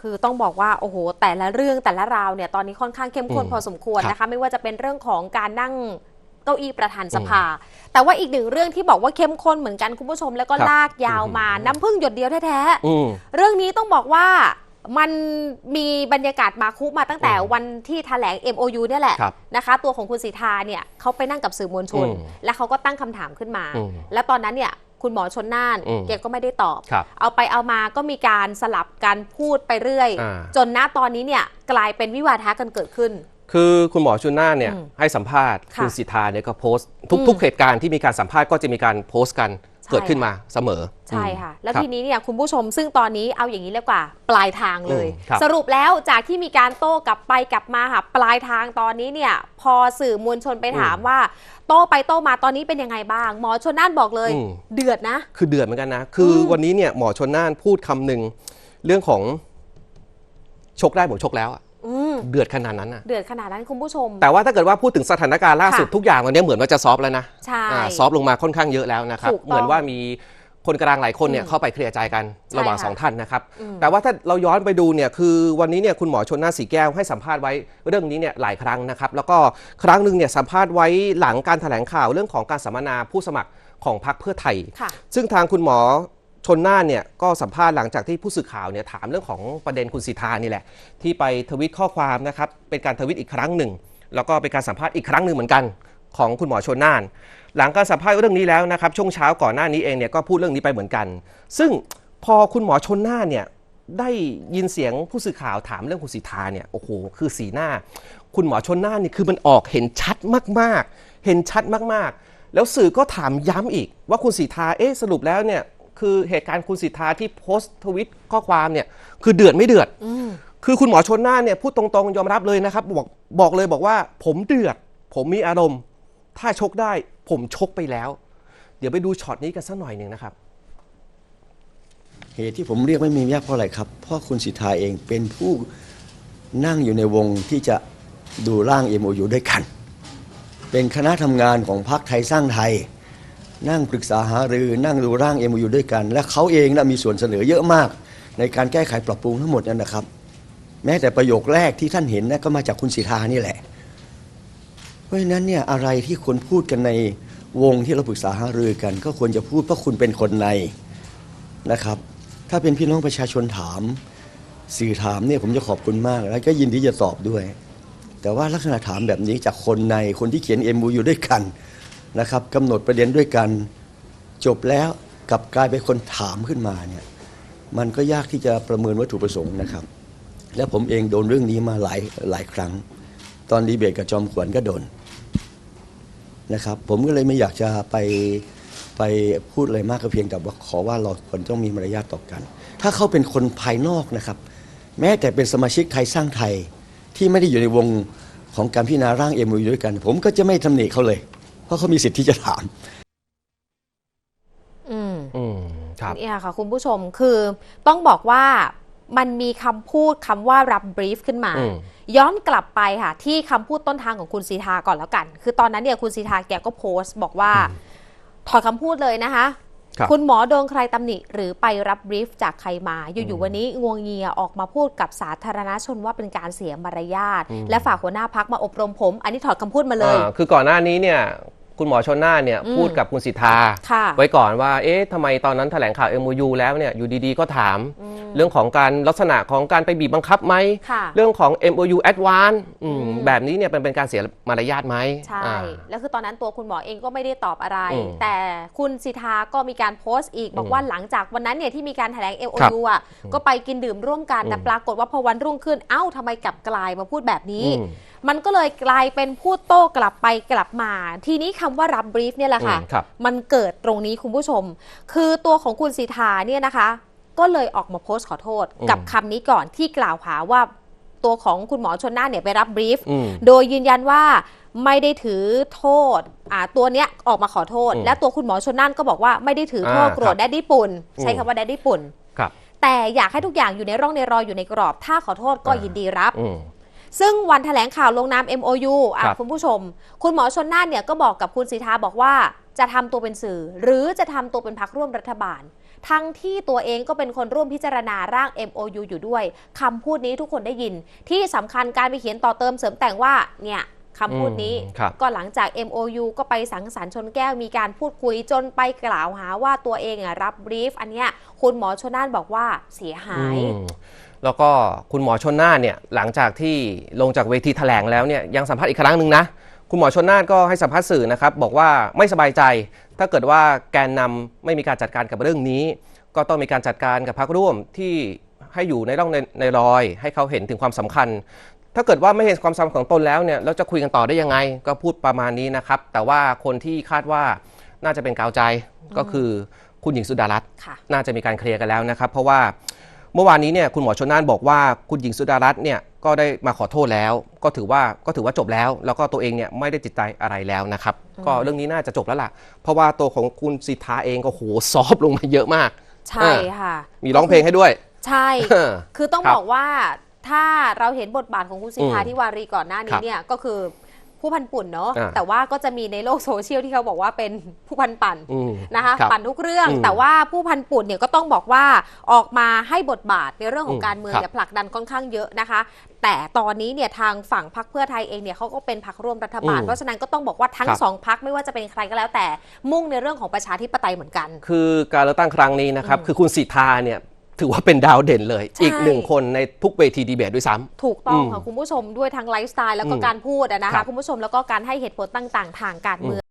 คือต้องบอกว่าโอ้โหแต่ละเรื่องแต่ละราวเนี่ยตอนนี้ค่อนข้างเข้มข้นอืมพอสมควรครับนะคะ ไม่ว่าจะเป็นเรื่องของการนั่งเก้าอี้ประธานสภา แต่ว่าอีกหนึ่งเรื่องที่บอกว่าเข้มข้นเหมือนกันคุณผู้ชม แล้วก็ครับลากยาวมาอืมน้ำพึ่งหยดเดียวแท้อืมๆเรื่องนี้ต้องบอกว่ามันมีบรรยากาศมาคุมาตั้งแต่อืมวันที่แถลง MOU เนี่ยแหละครับนะคะ ตัวของคุณสิทธาเนี่ยเขาไปนั่งกับสื่อมวลชนอืมแล้วเขาก็ตั้งคำถามขึ้นมาอืมแล้วตอนนั้นเนี่ย คุณหมอชนน่านอืมแกก็ไม่ได้ตอบครับเอาไปเอามาก็มีการสลับการพูดไปเรื่อยอ่าจนณตอนนี้เนี่ยกลายเป็นวิวาทะกันเกิดขึ้น คือคุณหมอชุนน่านเนี่ยอืมให้สัมภาษณ์ค่ะคุณสิทธาเนี่ยก็โพสต์อืทุกมๆเหตุการณ์ที่มีการสัมภาษณ์ก็จะมีการโพสต์กันใช่ เกิดขึ้นมาเสมอ ใช่ค่ะ แล้วรับทีนี้เนี่ยคุณผู้ชมซึ่งตอนนี้เอาอย่างนี้เลยกว่า ปลายทางเลยอืมครับสรุปแล้วจากที่มีการโต้กลับไปกลับมาค่ะปลายทางตอนนี้เนี่ยพอสื่อมวลชนไปถามว่า โต้ไปโต้มาตอนนี้เป็นยังไงบ้าง หมอชนน่านบอกเลยอืมเดือดนะ คือเดือดเหมือนกันนะ คืออมวันนี้เนี่ยหมอชนน่านพูดคำหนึ่งเรื่องของชกได้ผมชกแล้วอะอืม เดือดขนาดนั้นอะเดือดขนาดนั้นคุณผู้ชม แต่ว่าถ้าเกิดว่าพูดถึงสถานการณ์ล่าสุดค่ะทุกอย่างตอนนี้เหมือนว่าจะซอฟต์แล้วนะใช่อ่าซอฟต์ลงมาค่อนข้างเยอะแล้วนะครับถูกต้องเหมือนว่ามีคนกลางหลายคนเนี่ยอืมเข้าไปเคลียร์ใจกันใช่ระหว่างค่ะสองท่านนะครับอืมแต่ว่าถ้าเราย้อนไปดูเนี่ยคือวันนี้เนี่ยคุณหมอชนน่านสีแก้วให้สัมภาษณ์ไว้เรื่องนี้เนี่ยหลายครั้งนะครับ แล้วก็ครั้งหนึ่งเนี่ยสัมภาษณ์ไว้หลังการแถลงข่าวเรื่องของการสัมมนาผู้สมัครของพรรคเพื่อไทยค่ะซึ่งทางคุณหมอ ชนน่านเนี่ยก็สัมภาษณ์หลังจากที่ผู้สื่อข่าวเนี่ยถามเรื่องของประเด็นคุณสิทธานี่แหละ ที่ไปทวิตข้อความนะครับเป็นการทวิตอีกครั้งหนึ่ง แล้วก็เป็นการสัมภาษณ์อีกครั้งหนึ่งเหมือนกันของคุณหมอชนน่าน หลังการสัมภาษณ์เรื่องนี้แล้วนะครับช่วงเช้าก่อนหน้านี้เองเนี่ยก็พูดเรื่องนี้ไปเหมือนกัน ซึ่งพอคุณหมอชนน่านเนี่ยได้ยินเสียงผู้สื่อข่าวถามเรื่องคุณสิทธาเนี่ยโอ้โหคือสีหน้า คุณหมอชนน่านนี่คือมันออกเห็นชัดมากๆ เห็นชัดมากๆ แล้วสื่อก็ถามย้ำอีกว่าคุณสิทธาเอ๊ะสรุปแล้วเนี่ย คือเหตุการณ์คุณสิทธาที่โพสต์ทวิตข้อความเนี่ยคือเดือดไม่เดือดอืมคือคุณหมอชนน่านเนี่ยพูดตรงๆยอมรับเลยนะครับ บอกบอกเลยบอกว่า ผมเดือด ผมมีอารมณ์ ถ้าชกได้ ผมชกไปแล้ว เดี๋ยวไปดูช็อตนี้กันสักหน่อยหนึ่งนะครับ เหตุที่ผมเรียกไม่มียากเพราะอะไรครับเพราะคุณสิทธาเองเป็นผู้นั่งอยู่ในวงที่จะดูร่าง MOU ด้วยกัน เป็นคณะทำงานของพรรคไทยสร้างไทย นั่งปรึกษาหารือนั่งดูร่าง MOU ด้วยกัน และเขาเองนะมีส่วนเสนอเยอะมาก ในการแก้ไขปรับปรุงทั้งหมดนั่นนะครับ แม้แต่ประโยคแรกที่ท่านเห็นนะก็มาจากคุณสิทธานี่แหละ เพราะฉะนั้นเนี่ยอะไรที่ควรพูดกันในวงที่เราปรึกษาหารือกัน ก็ควรจะพูดเพราะคุณเป็นคนในนะครับ ถ้าเป็นพี่น้องประชาชนถาม สื่อถามเนี่ยผมจะขอบคุณมาก แล้วก็ยินดีจะตอบด้วย แต่ว่าลักษณะถามแบบนี้จากคนในคนที่เขียน MOU อยู่ด้วยกัน นะครับกำหนดประเด็นด้วยกันจบแล้วกลับกลายเป็นคนถามขึ้นมาเนี่ยมันก็ยากที่จะประเมินวัตถุประสงค์นะครับ และผมเองโดนเรื่องนี้มาหลายหลายครั้ง ตอนดีเบตกับจอมขวัญก็โดนนะครับผมก็เลยไม่อยากจะไปไปพูดอะไรมากก็เพียงแต่ว่าขอว่าเราควรต้องมีมารยาทต่อกัน ถ้าเขาเป็นคนภายนอกนะครับ แม้แต่เป็นสมาชิกไทยสร้างไทยที่ไม่ได้อยู่ในวงของการพิจารณาร่างเอ็มอยู่ด้วยกัน ผมก็จะไม่ตำหนิเขาเลย เพราะเขามีสิทธิ์ที่จะถาม อืมอืมครับ เนี่ยค่ะ คุณผู้ชมคือต้องบอกว่ามันมีคำพูดคำว่ารับบรีฟขึ้นมา อืม ย้อนกลับไปค่ะ ที่คำพูดต้นทางของคุณสีทาก่อนแล้วกัน คือตอนนั้นเนี่ยคุณสีทาแกก็โพสต์บอกว่า ถอดคำพูดเลยนะคะ ครับคุณหมอโดนใครตำหนิหรือไปรับบรีฟจากใครมา อยู่ๆวันนี้งวงเงียออกมาพูดกับสาธารณชนว่าเป็นการเสียมารยาทและฝากหัวหน้าพักมาอบรมผม อันนี้ถอดคำพูดมาเลยอ่าคือก่อนหน้านี้เนี่ย คุณหมอชนน่านเนี่ยอืมพูดกับคุณสิทธาค่ะไว้ก่อนว่า เอ๊ะทำไมตอนนั้นแถลงข่าว MOU แล้วเนี่ยอยู่ดีๆ ก็ถาม เรื่องของการลักษณะของการไปบีบบังคับไหมค่ะเรื่องของ MOU Advance อืมอืมแบบนี้เนี่ยเป็นเป็นการเสียมารยาทไหมใช่อ่าแล้วคือตอนนั้นตัวคุณหมอเองก็ไม่ได้ตอบอะไรอืมแต่คุณสิทธาก็มีการโพสต์อีก บอกอืมว่าหลังจากวันนั้นเนี่ยที่มีการแถลงครับ MOU อะก็ไปกินดื่มร่วมกันแต่อืมปรากฏว่าพอวันรุ่งขึ้นเอ้าทำไมกลับกลายมาพูดแบบนี้อืมมันก็เลยกลายเป็นพูดโต้กลับไปกลับมา ทีนี้คำว่ารับบรีฟเนี่ยแหละค่ะอืมครับมันเกิดตรงนี้คุณผู้ชม คือตัวของคุณสิทธาเนี่ยนะคะ ก็เลยออกมาโพสต์ขอโทษอืมกับคำนี้ก่อนที่กล่าวหาว่าตัวของคุณหมอชนน่านเนี่ยไปรับบรีฟอืมโดยยืนยันว่าไม่ได้ถือโทษอ่าตัวเนี้ยออกมาขอโทษอืมและตัวคุณหมอชนน่านก็บอกว่าไม่ได้ถือโทษอ่าโกรธครับแดดดี้ปุ่น ใช้อืมคำว่าแดดดี้ปุ่นครับแต่อยากให้ทุกอย่างอยู่ในร่องในรอยอยู่ในกรอบ ถ้าขอโทษก็อ่ายิยินดีรับอืม ซึ่งวันแถลงข่าวลงนาม MOU อะครับ คุณผู้ชม คุณหมอชนน่านเนี่ยก็บอกกับคุณสีทาบอกว่าจะทำตัวเป็นสื่อ หรือจะทำตัวเป็นพักร่วมรัฐบาล ทั้งที่ตัวเองก็เป็นคนร่วมพิจารณาร่าง MOU อยู่ด้วยคำพูดนี้ทุกคนได้ยิน ที่สำคัญการไปเขียนต่อเติมเสริมแต่งว่าเนี่ย คำพูดนี้อืมครับก็หลังจาก MOU ก็ไปสังสรรค์ชนแก้วมีการพูดคุยจนไปกล่าวหาว่าตัวเองอะรับบรีฟ อันเนี้ยคุณหมอชนน่านบอกว่าเสียหายอืมแล้วก็คุณหมอชนน่านเนี่ยหลังจากที่ลงจากเวทีแถลงแล้วเนี่ยยังสัมภาษณ์อีกครั้งหนึ่งนะคุณหมอชนน่านก็ให้สัมภาษณ์สื่อนะครับบอกว่าไม่สบายใจ ถ้าเกิดว่าแกนนำไม่มีการจัดการกับเรื่องนี้ ก็ต้องมีการจัดการกับพรรคร่วมที่ให้อยู่ในร่องในในรอย ให้เขาเห็นถึงความสำคัญ ถ้าเกิดว่าไม่เห็นความสำคัญของตนแล้วเนี่ยเราจะคุยกันต่อได้ยังไง ก็พูดประมาณนี้นะครับ แต่ว่าคนที่คาดว่าน่าจะเป็นกาวใจก็คือคุณหญิงสุดารัตน์ค่ะ น่าจะมีการเคลียร์กันแล้วนะครับ เพราะว่าเมื่อวานนี้เนี่ยคุณหมอชนน่านบอกว่าคุณหญิงสุดารัตน์เนี่ยก็ได้มาขอโทษแล้ว ก็ถือว่าก็ถือว่าจบแล้ว แล้วก็ตัวเองเนี่ยไม่ได้ติดใจอะไรแล้วนะครับ ก็เรื่องนี้น่าจะจบแล้วล่ะ เพราะว่าตัวของคุณสิทธาเองก็โหซอฟต์ลงมาเยอะมาก ใช่ค่ะ มีร้องเพลงให้ด้วย ใช่คือต้องครับบอกว่า ถ้าเราเห็นบทบาทของคุณสิทธาอืมที่วารีก่อนหน้าคนี้รับเนี่ยก็คือผู้พันปุ่นเนาะอ่าแต่ว่าก็จะมีในโลกโซเชียลที่เขาบอกว่าเป็นผู้พันปั่นอืมนะคะรับปั่นทุกเรื่องอืมแต่ว่าผู้พันปุ่นเนี่ยก็ต้องบอกว่าออกมาให้บทบาทในเรื่องของอืมการเมืองครับเนี่ยผลักดันค่อนข้างเยอะนะคะ แต่ตอนนี้เนี่ยทางฝั่งพรรคเพื่อไทยเองเนี่ยเขาก็เป็นพรรคร่วมรัฐบาลอืมเพราะฉะนั้นก็ต้องบอกว่าทั้งครับสองพรรคไม่ว่าจะเป็นใครก็แล้วแต่มุ่งในเรื่องของประชาธิปไตยเหมือนกัน คือการเลือกตั้งครั้งนี้นะครับอืมคือคุณสิทธาเนี่ย ถือว่าเป็นดาวเด่นเลยใช่อีกหนึ่งคนในทุกเวทีดีเบตด้วยซ้ำ ถูกต้องอืมค่ะคุณผู้ชมด้วยทั้งไลฟ์สไตล์แล้วก็อืมการพูดอะนะครัคะบ คุณผู้ชมแล้วก็การให้เหตุผลต่างๆ ทางการเมือง